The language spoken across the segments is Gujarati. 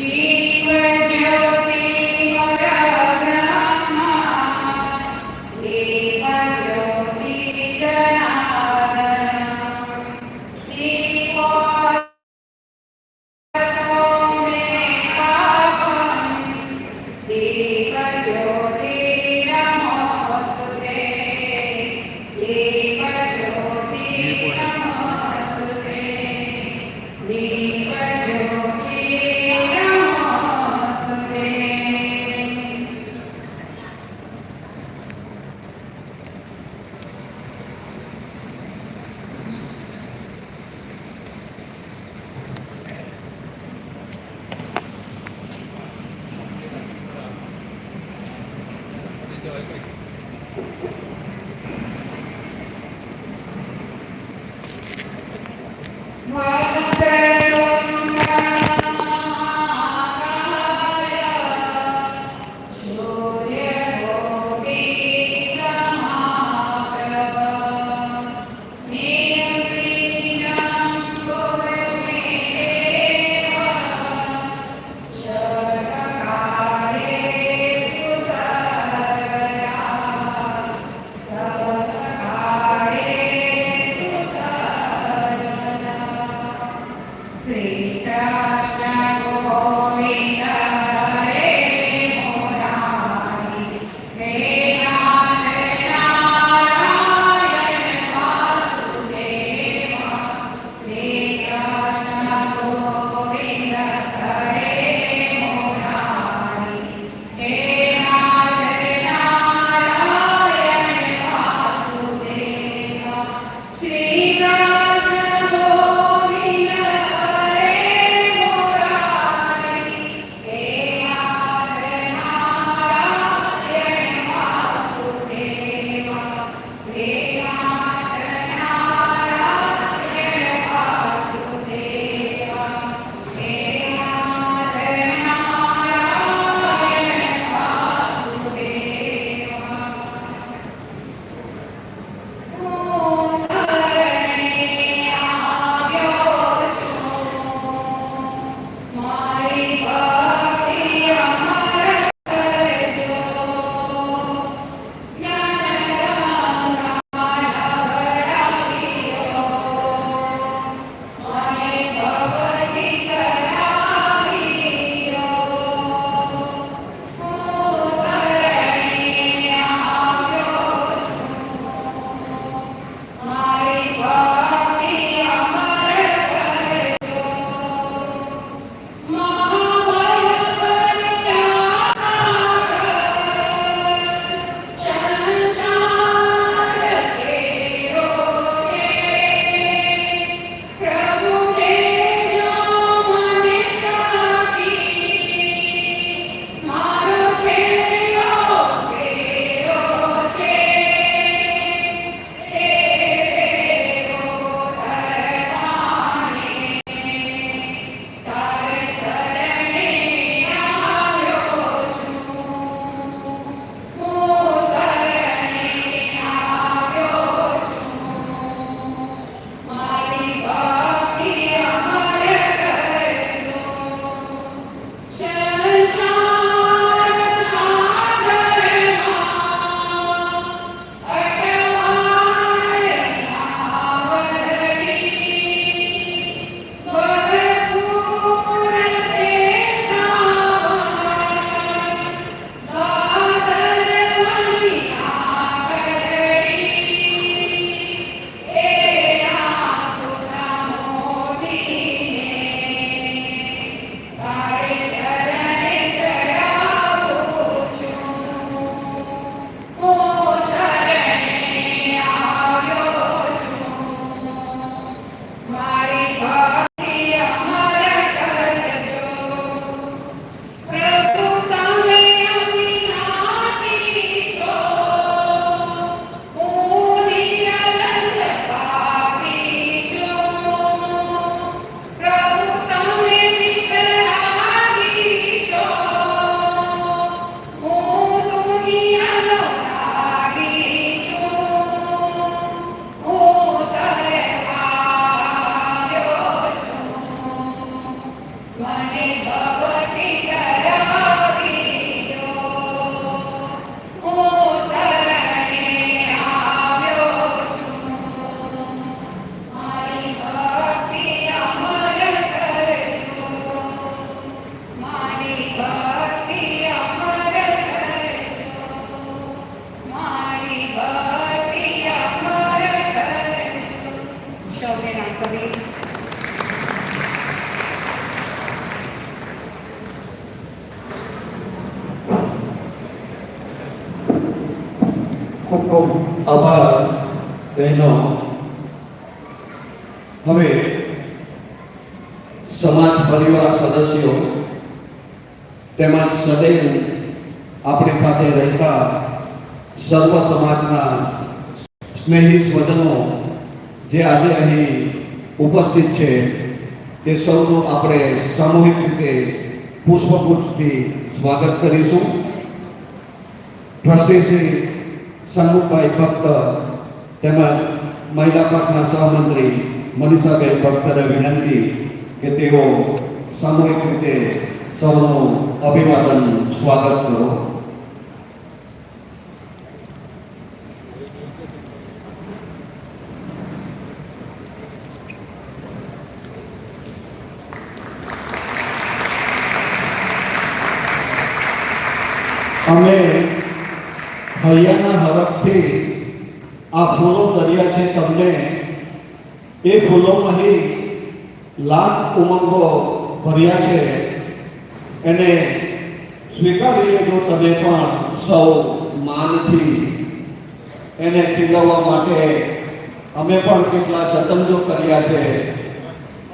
શ્રી ખૂબ ખૂબ આભાર બહેનો. હવે સમાજ પરિવાર સદસ્યો તેમજ સદૈવ આપણી સાથે રહેતા સર્વ સમાજના સ્નેહી સ્વજનો જે આજે અહીં ઉપસ્થિત છે તે સૌનું આપણે સામૂહિક રીતે પુષ્પગુચ્છથી સ્વાગત કરીશું. ટ્રસ્ટી શ્રી સન્મુખભાઈ ભક્ત તેમજ મહિલા પક્ષના સહમંત્રી મનીષાબેન ભક્તને વિનંતી કે તેઓ સામૂહિક રીતે સૌનું અભિવાદન સ્વાગત કરો. અમે હૈયાના હરખથી આ ફૂલો દરિયા છે તમને. એ ફૂલોમાંથી લાખ ઉમંગો ભર્યા છે. એને સ્વીકારી લેજો તમે પણ સૌ માનથી. એને ખીલવવા માટે અમે પણ કેટલા જતનો કર્યા છે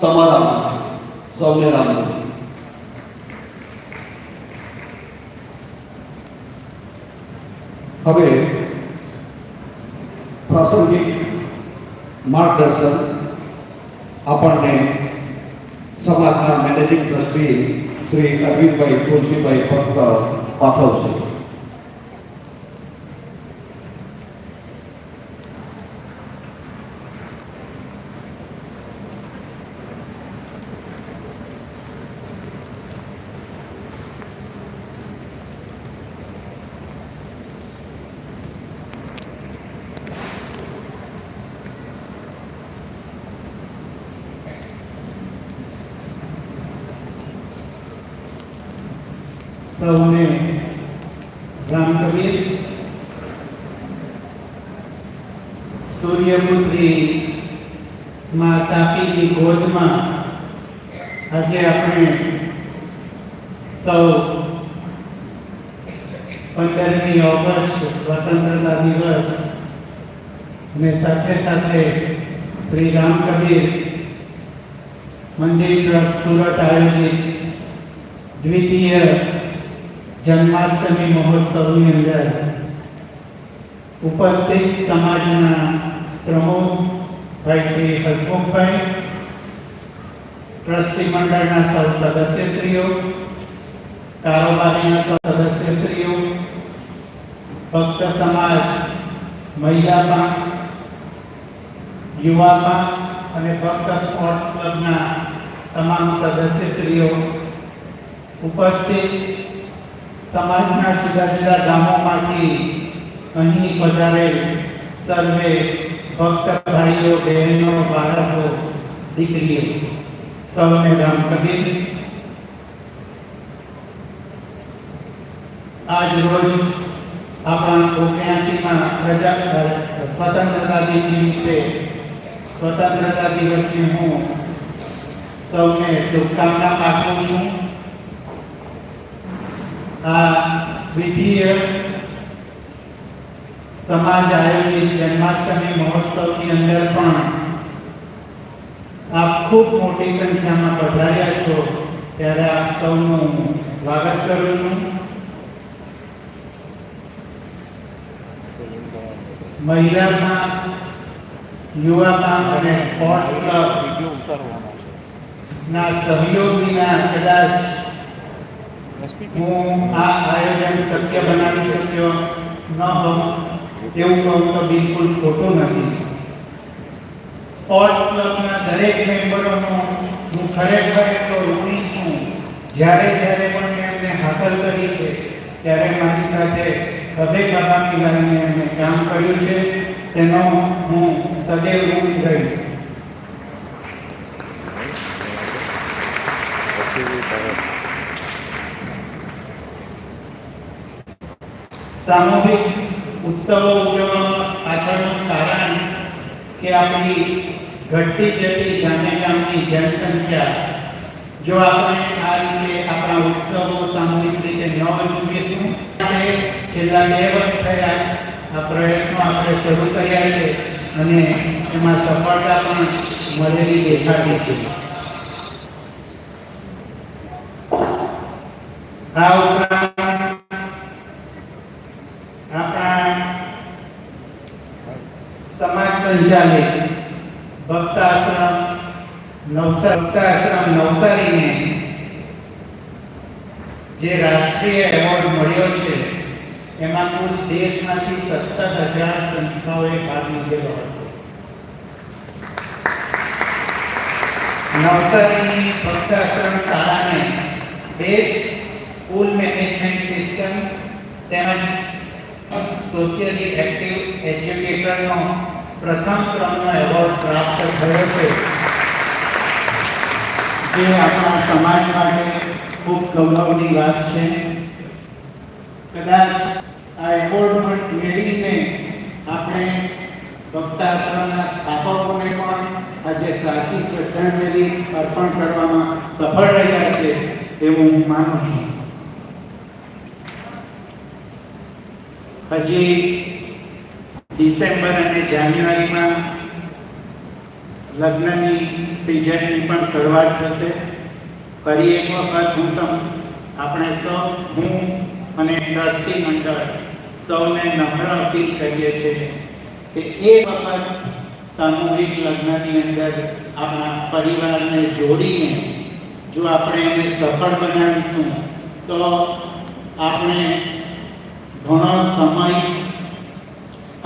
તમારા સૌને રામ રામ. હવે પ્રાસંગિક માર્ગદર્શન આપણને સમાજના મેનેજિંગ ટ્રસ્ટી શ્રી અરવિંદભાઈ તુલસીભાઈ ભક્ત પાઠવશે સૌને રામકબીર સૂર્યપુત્રી માં તાપીની ગોદમાં આજે આપણે સૌ પંદરમી ઓગસ્ટ સ્વતંત્રતા દિવસ અને સાથે સાથે શ્રી રામકબીર મંદિર ટ્રસ્ટ સુરત આયોજિત દ્વિતીય જન્માષ્ટમી મહોત્સવની અંદર ઉપસ્થિત સમાજના પ્રમુખ ભાઈ શ્રી હસમુખભાઈ, ટ્રસ્ટી મંડળના સૌ સદસ્યશ્રીઓ, કારોબારીના સૌ સદસ્યશ્રીઓ, ભક્ત સમાજ મહિલા પાંખ યુવા પાંખ અને ભક્ત સ્પોર્ટ્સ ક્લબના તમામ સદસ્યશ્રીઓ ઉપસ્થિત સમાજના જુદા જુદા ગામોમાંથી અહીં પધારેલ સર્વે ભક્ત ભાઈઓ, બહેનો, બાળકો, દીકરીઓ, સૌને રામ કબીર આજ રોજ આપણા ઓગણ્યાસીમાં પ્રજા સ્વતંત્રતા દિન નિમિત્તે, સ્વતંત્રતા દિવસની હું સૌને શુભકામના પાઠવું છું. આ દ્વિતીય સમાજ આયોજિત જન્માષ્ટમી મહોત્સવની અંદર પણ આપ ખૂબ મોટી સંખ્યામાં પધાર્યા છો ત્યારે આપ સૌનું સ્વાગત કરું છું મહિલામાં યુવામાં અને સ્પોર્ટ્સ ક્લબ ના સહયોગ વિના કદાચ હું આ આયોજન શક્ય બનાવી શક્યો ન હોઉં, એવું કહું તો બિલકુલ ખોટું નથી. સ્પોર્ટ્સ ક્લબના દરેક મેમ્બરોનો હું ખરેખર એટલો ઋણી છું, જ્યારે જ્યારે પણ મેં એમને હાકલ કરી છે, ત્યારે મારી સાથે ખભે બાબાની લાવીને એમને કામ કર્યું છે, તેનો હું સદૈવ ઋણી રહીશ. સામૂહિક ઉત્સવો ઉજવવા પાછળનું કારણ કે આપણી ઘટતી જતી ગામે ગામની જનસંખ્યા જો આપણે આ રીતે આપણા ઉત્સવો સામૂહિક રીતે ન ઉજવીશું માટે છેલ્લા બે વર્ષ થયા આ પ્રયત્નો આપણે શરૂ કર્યા છે અને એમાં સફળતા પણ મળેલી દેખાતી છે. આ ઉપરાંત આપણા સંચાલિત ભક્તાશ્રમ નવસારી ભક્તાશ્રમ નવસારીને જે રાષ્ટ્રીય એવોર્ડ મળ્યો છે, એમાં કુલ દેશમાંથી સત્તર હજાર સંસ્થાઓએ ભાગ લીધેલો હતો. નવસારીની ભક્તાશ્રમ શાળાને બેસ્ટ સ્કૂલ મેનેજમેન્ટ સિસ્ટમ તેમજ સોશિયલી એક્ટિવ એજ્યુકેટરનો પ્રથમ ક્રમનો એવોર્ડ પ્રાપ્ત થયો છે, જે આપણા સમાજ માટે ખૂબ ગૌરવની વાત છે. કદાચ આ એવોર્ડ મેળવીને આપણે ભક્તાશ્રમના સ્થાપકોને પણ આજે સાચી શ્રદ્ધાંજલિ અર્પણ કરવામાં સફળ રહ્યા છે એવું હું માનું છું. હજી ડિસેમ્બર અને જાન્યુઆરીમાં લગ્નની સિઝનની પણ શરૂઆત થશે. ફરી એક વખત હું સમ, આપણે સૌ, હું અને ટ્રસ્ટી મંડળ સૌને નમ્ર અપીલ કરીએ છીએ કે એક વખત સામૂહિક લગ્નની અંદર આપણા પરિવારને જોડીને જો આપણે એને સફળ બનાવીશું તો આપણે ઘણો સમય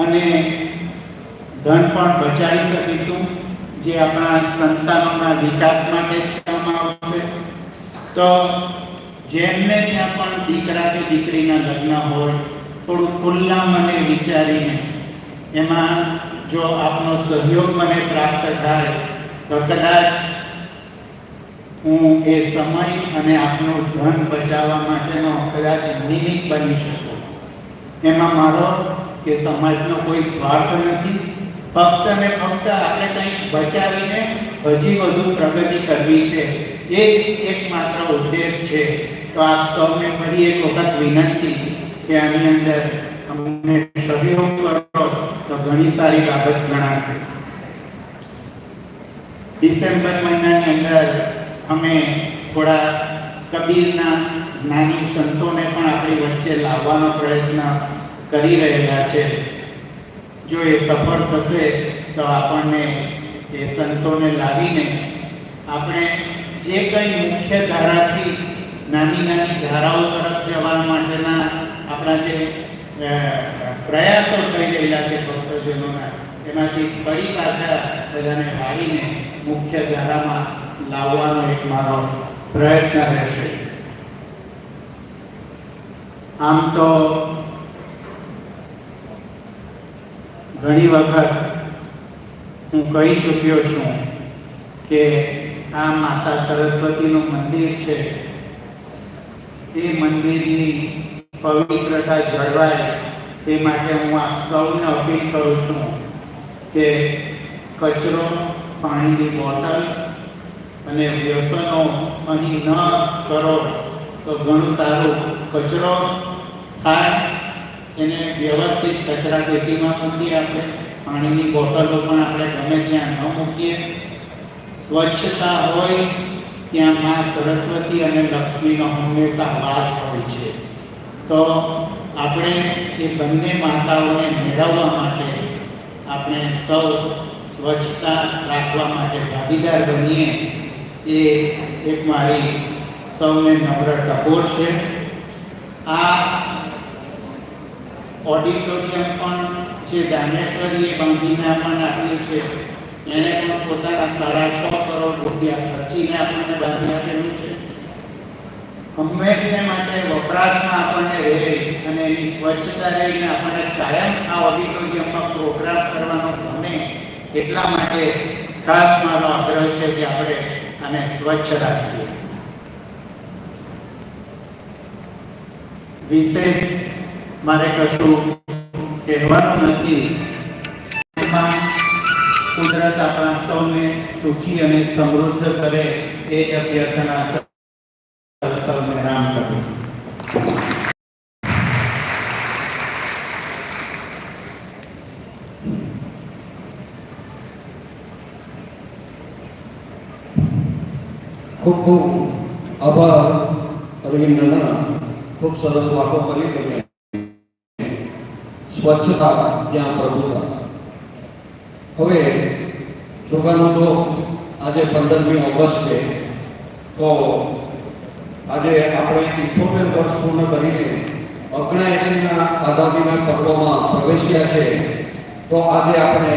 અને ધન પણ બચાવી શકીશું, જે આપણા સંતાનોના વિકાસ માટે કામમાં આવશે. તો જેમને ત્યાં પણ દીકરા કે દીકરીના લગ્ન હોય, થોડું ખુલ્લા મને વિચારીને, એમાં જો આપનો સહયોગ મને પ્રાપ્ત થાય, તો કદાચ હું એ સમય અને આપનું ધન બચાવવા માટેનો કદાચ નિમિત્ત બની શકું. એમાં મારો કે સમાજનો કોઈ સ્વાર્થ નથી. ફક્ત ને ફક્ત આપણે કંઈક બચાવીને હજી વધુ પ્રગતિ કરવી છે. એ જ એકમાત્ર ઉદ્દેશ છે. તો આપ સૌને ફરી એક વખત વિનંતી કે આની અંદર અમને સહયોગ કરો તો ઘણી સારી બાબત ગણાશે. ડિસેમ્બર મહિનાની અંદર અમે થોડા કબીરના જ્ઞાની સંતોને પણ આપણી વચ્ચે લાવવાનો પ્રયત્ન કરી રહેલા છે. જો એ સફળ થશે, તો આપણને એ સંતોને લાવીને આપણે જે કંઈ મુખ્ય ધારાથી નાની નાની ધારાઓ તરફ જવા માટેના આપણા જે પ્રયાસો થઈ રહેલા છે ભક્તજનોના, એમાંથી ફરી પાછા બધાને વાળીને મુખ્ય ધારામાં લાવવાનો એક મારો પ્રયત્ન રહેશે. આમ તો ઘણી વખત હું કહી ચૂક્યો છું કે આ માતા સરસ્વતીનું મંદિર છે. એ મંદિરની પવિત્રતા જળવાય તે માટે હું આપ સૌને અપીલ કરું છું કે કચરો, પાણીની બોટલ અને વ્યસનો અહીં ન કરો તો ઘણું સારું. કચરો થાય એને વ્યવસ્થિત કચરા પેટીમાં મૂકી આપણે પાણીની બોટલો પણ આપણે ગમે ત્યાં ન મૂકીએ. સ્વચ્છતા હોય ત્યાં મા સરસ્વતી અને લક્ષ્મીનો હંમેશા વાસ હોય છે. તો આપણે એ બંને માતાઓને મેળવવા માટે આપણે સૌ સ્વચ્છતા રાખવા માટે ભાગીદાર બનીએ એ એક મારી સૌને નમ્ર ટકોર છે. આ ઓડિટોરિયમ પણ જે દાનેશ્વરીએ બંધીને આપણને આપ્યું છે એણે પણ પોતાના સાડા છ કરોડ રૂપિયા ખર્ચીને આપણને બાંધી આપેલું છે. હંમેશને માટે વપરાશમાં આપણને રહે અને એની સ્વચ્છતા રહીને આપણને કાયમ આ ઓડિટોરિયમમાં પ્રોગ્રામ કરવાનો ગમે એટલા માટે ખાસ મારો આગ્રહ છે કે આપણે આને સ્વચ્છ રાખીએ. વિશેષ મારે કશું કહેવાનું નથી. એમાં કુદરત આપણા સૌને સુખી અને સમૃદ્ધ કરે એ જ અભ્યર્થના સ- સૌને રામ કરું ખૂબ ખૂબ આભાર અરવિંદના ખૂબ સરસ વાતો કરી તમે. સ્વચ્છતા ત્યાં પ્રભુતા. હવે જોવાનું જો આજે પંદરમી ઓગસ્ટ છે, તો આજે આપણે ઇઠોતેર વર્ષ પૂર્ણ કરીને ઓગણએંસીના આઝાદીના પર્વમાં પ્રવેશ્યા છે, તો આજે આપણે